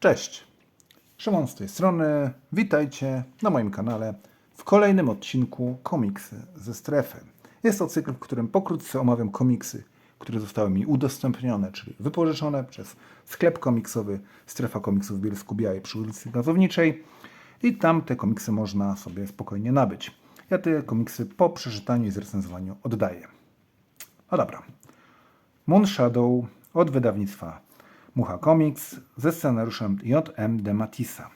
Cześć, Szymon z tej strony. Witajcie na moim kanale w kolejnym odcinku Komiksy ze Strefy. Jest to cykl, w którym pokrótce omawiam komiksy, które zostały mi udostępnione, czyli wypożyczone przez sklep komiksowy Strefa Komiksów w Bielsku Białej przy ulicy Gazowniczej i tam te komiksy można sobie spokojnie nabyć. Ja te komiksy po przeczytaniu i zrecenzowaniu oddaję. No dobra. Moon Shadow od wydawnictwa Mucha Comics ze scenariuszem J.M. de Matissa.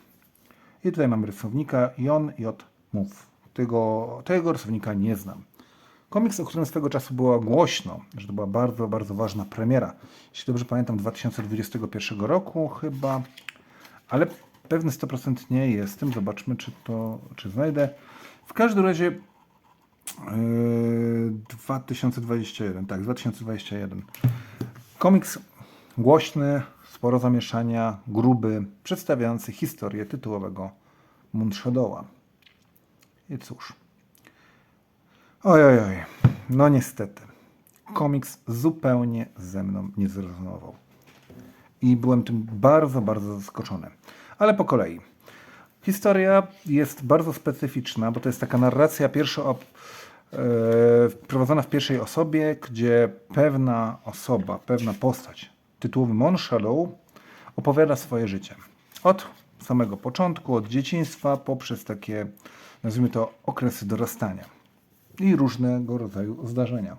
I tutaj mam rysownika Jon J. Mów. Tego, tego rysownika nie znam. Komiks, o którym swego czasu było głośno, że to była bardzo, bardzo ważna premiera. Jeśli dobrze pamiętam, 2021 roku chyba, ale pewny 100% nie jestem. Zobaczmy, czy to, czy znajdę. W każdym razie Yy, 2021, tak, 2021. Komiks głośny, sporo zamieszania, gruby, przedstawiający historię tytułowego Moonshadowa. I cóż. Oj, oj, oj. No niestety. Komiks zupełnie ze mną nie zrezonował. I byłem tym bardzo, bardzo zaskoczony. Ale po kolei. Historia jest bardzo specyficzna, bo to jest taka narracja pierwszo e, prowadzona w pierwszej osobie, gdzie pewna osoba, pewna postać, tytułowy Mon Shadow, opowiada swoje życie. Od samego początku, od dzieciństwa, poprzez takie, nazwijmy to, okresy dorastania i różnego rodzaju zdarzenia.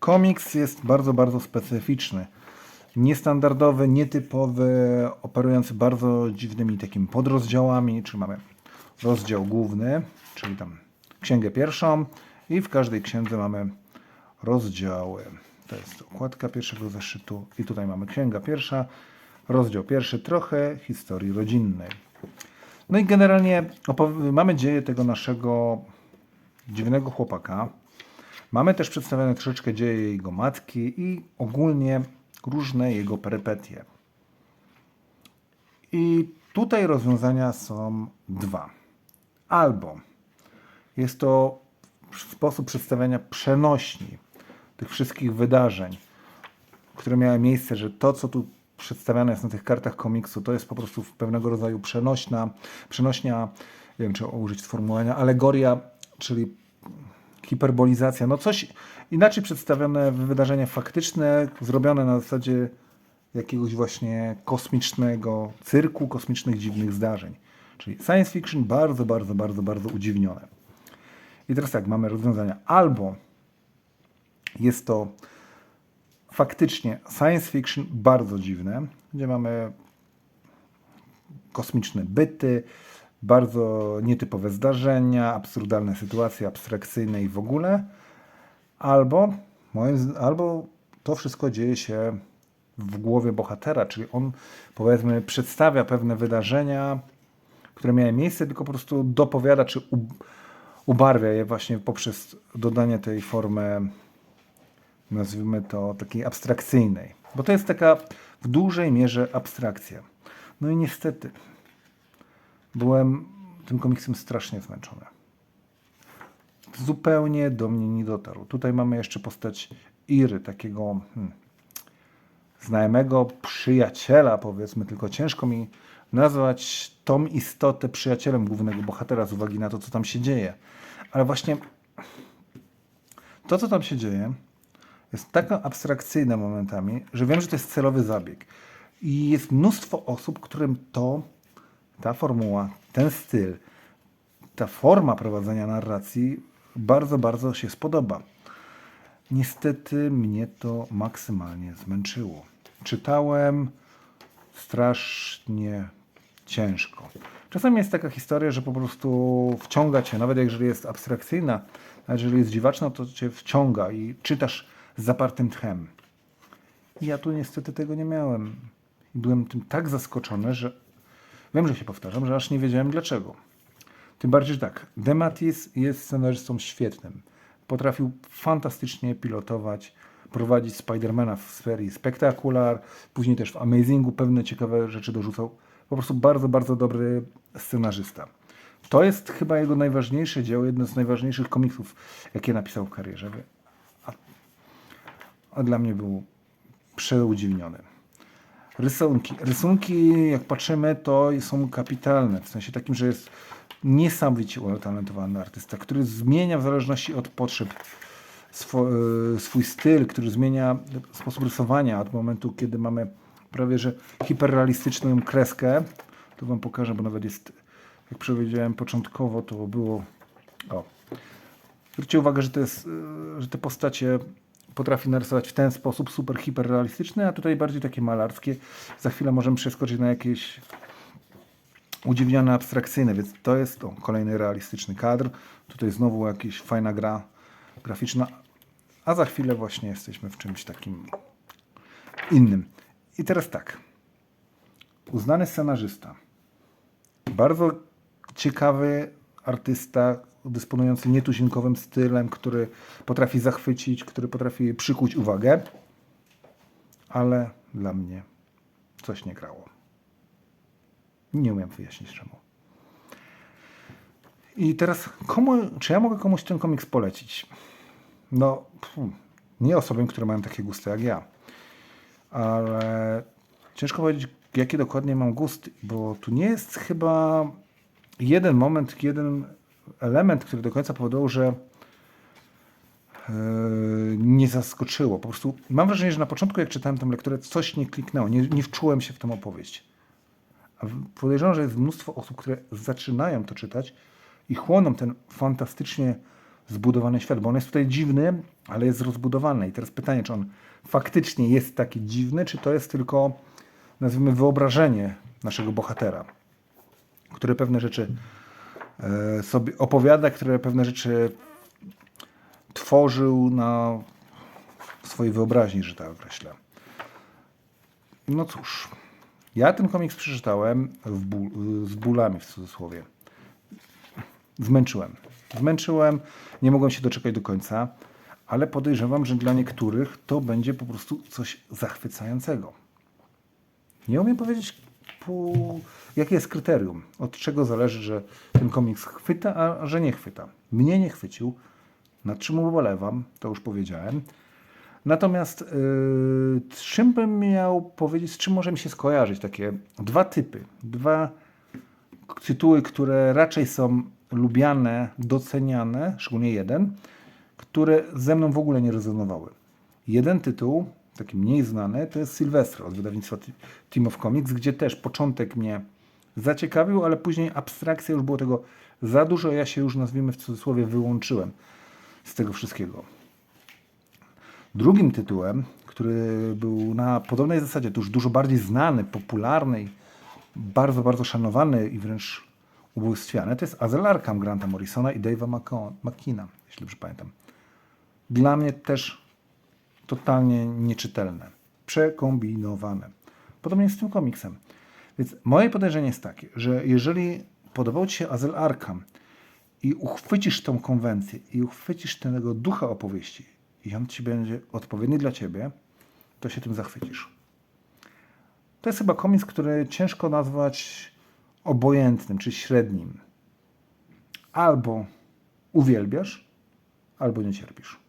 Komiks jest bardzo, bardzo specyficzny. Niestandardowy, nietypowy, operujący bardzo dziwnymi takimi podrozdziałami, czyli mamy rozdział główny, czyli tam księgę pierwszą i w każdej księdze mamy rozdziały. To jest okładka pierwszego zeszytu i tutaj mamy księga pierwsza, rozdział pierwszy, trochę historii rodzinnej. No i generalnie mamy dzieje tego naszego dziwnego chłopaka. Mamy też przedstawione troszeczkę dzieje jego matki i ogólnie różne jego perypetie. I tutaj rozwiązania są dwa. Albo jest to sposób przedstawiania przenośni tych wszystkich wydarzeń, które miały miejsce, że to, co tu przedstawiane jest na tych kartach komiksu, to jest po prostu pewnego rodzaju przenośna, przenośnia, nie wiem czy użyć sformułowania, alegoria, czyli hiperbolizacja, no coś inaczej przedstawione wydarzenia faktyczne, zrobione na zasadzie jakiegoś właśnie kosmicznego cyrku, kosmicznych dziwnych zdarzeń. Czyli science fiction bardzo, bardzo, bardzo, bardzo udziwnione. I teraz tak, mamy rozwiązania. Albo jest to faktycznie science fiction bardzo dziwne, gdzie mamy kosmiczne byty, bardzo nietypowe zdarzenia, absurdalne sytuacje, abstrakcyjne i w ogóle. Albo, moim, albo to wszystko dzieje się w głowie bohatera, czyli on powiedzmy przedstawia pewne wydarzenia, które miały miejsce, tylko po prostu dopowiada czy ubarwia je właśnie poprzez dodanie tej formy, nazwijmy to takiej abstrakcyjnej. Bo to jest taka w dużej mierze abstrakcja. No i niestety byłem tym komiksem strasznie zmęczony. Zupełnie do mnie nie dotarł. Tutaj mamy jeszcze postać Iry, takiego hmm, znajomego przyjaciela, powiedzmy, tylko ciężko mi nazwać tą istotę przyjacielem głównego bohatera z uwagi na to, co tam się dzieje. Ale właśnie to, co tam się dzieje, jest tak abstrakcyjne momentami, że wiem, że to jest celowy zabieg. I jest mnóstwo osób, którym to, ta formuła, ten styl, ta forma prowadzenia narracji bardzo, bardzo się spodoba. Niestety mnie to maksymalnie zmęczyło. Czytałem strasznie ciężko. Czasami jest taka historia, że po prostu wciąga cię, nawet jeżeli jest abstrakcyjna, a jeżeli jest dziwaczna, to cię wciąga i czytasz z zapartym tchem. Ja tu niestety tego nie miałem. Byłem tym tak zaskoczony, że wiem, że się powtarzam, że aż nie wiedziałem dlaczego. Tym bardziej, że tak, Dematis jest scenarzystą świetnym. Potrafił fantastycznie pilotować, prowadzić Spidermana w serii Spectacular, później też w Amazingu pewne ciekawe rzeczy dorzucał. Po prostu bardzo, bardzo dobry scenarzysta. To jest chyba jego najważniejsze dzieło, jedno z najważniejszych komiksów, jakie napisał w karierze. A, dla mnie był przeudziwniony. Rysunki. Rysunki, jak patrzymy, to są kapitalne. W sensie takim, że jest niesamowicie utalentowany artysta, który zmienia w zależności od potrzeb e, swój styl, który zmienia sposób rysowania od momentu, kiedy mamy prawie że hiperrealistyczną kreskę. Tu Wam pokażę, bo nawet jest, jak przewidziałem początkowo, to było. O. Zwróćcie uwagę, że, to jest, e, że te postacie potrafi narysować w ten sposób super hiperrealistyczny, a tutaj bardziej takie malarskie. Za chwilę możemy przeskoczyć na jakieś udziwnione abstrakcyjne, więc to jest o, kolejny realistyczny kadr. Tutaj znowu jakaś fajna gra graficzna, a za chwilę właśnie jesteśmy w czymś takim innym. I teraz tak. Uznany scenarzysta. Bardzo ciekawy artysta, dysponujący nietuzinkowym stylem, który potrafi zachwycić, który potrafi przykuć uwagę, ale dla mnie coś nie grało. Nie umiem wyjaśnić czemu. I teraz, komu, czy ja mogę komuś ten komiks polecić? No, pfu, nie osobom, które mają takie gusty jak ja. Ale ciężko powiedzieć, jakie dokładnie mam gusty, bo tu nie jest chyba jeden moment, jeden element, który do końca powodował, że e, nie zaskoczyło. Po prostu mam wrażenie, że na początku, jak czytałem tę lekturę, coś nie kliknęło, nie, nie wczułem się w tę opowieść. A podejrzewam, że jest mnóstwo osób, które zaczynają to czytać i chłoną ten fantastycznie zbudowany świat, bo on jest tutaj dziwny, ale jest rozbudowany. I teraz pytanie, czy on faktycznie jest taki dziwny, czy to jest tylko, nazwijmy, wyobrażenie naszego bohatera, który pewne rzeczy sobie opowiada, które pewne rzeczy tworzył na swojej wyobraźni, że tak określę. No cóż, ja ten komiks przeczytałem ból, z bólami w cudzysłowie. Zmęczyłem. Zmęczyłem, nie mogłem się doczekać do końca, ale podejrzewam, że dla niektórych to będzie po prostu coś zachwycającego. Nie umiem powiedzieć, po, jakie jest kryterium, od czego zależy, że ten komiks chwyta, a że nie chwyta. Mnie nie chwycił, nad czym ubolewam, to już powiedziałem. Natomiast yy, czym bym miał powiedzieć, z czym może mi się skojarzyć? Takie dwa typy, dwa tytuły, które raczej są lubiane, doceniane, szczególnie jeden, które ze mną w ogóle nie rezonowały. Jeden tytuł, taki mniej znany, to jest Sylwester od wydawnictwa Team of Comics, gdzie też początek mnie zaciekawił, ale później abstrakcja już było tego za dużo, ja się już nazwijmy w cudzysłowie wyłączyłem z tego wszystkiego. Drugim tytułem, który był na podobnej zasadzie, to już dużo bardziej znany, popularny, bardzo, bardzo szanowany i wręcz ubóstwiany, to jest Azel Arkham Granta Morrisona i Dave'a McKeena, jeśli dobrze pamiętam. Dla mnie też totalnie nieczytelne, przekombinowane. Podobnie jest z tym komiksem. Więc moje podejrzenie jest takie, że jeżeli podobał Ci się Azel Arkham i uchwycisz tą konwencję i uchwycisz tego ducha opowieści i on Ci będzie odpowiedni dla Ciebie, to się tym zachwycisz. To jest chyba komiks, który ciężko nazwać obojętnym czy średnim. Albo uwielbiasz, albo nie cierpisz.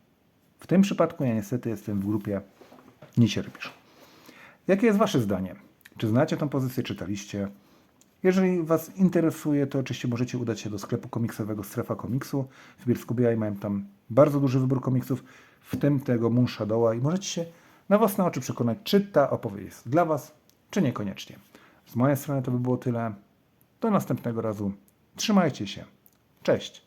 W tym przypadku ja niestety jestem w grupie nie cierpisz. Jakie jest Wasze zdanie? Czy znacie tę pozycję, czytaliście? Jeżeli Was interesuje, to oczywiście możecie udać się do sklepu komiksowego Strefa Komiksu w Bielsku Białej. Mają tam bardzo duży wybór komiksów, w tym tego Moonshadowa i możecie się na własne oczy przekonać, czy ta opowieść jest dla Was, czy niekoniecznie. Z mojej strony to by było tyle. Do następnego razu. Trzymajcie się. Cześć.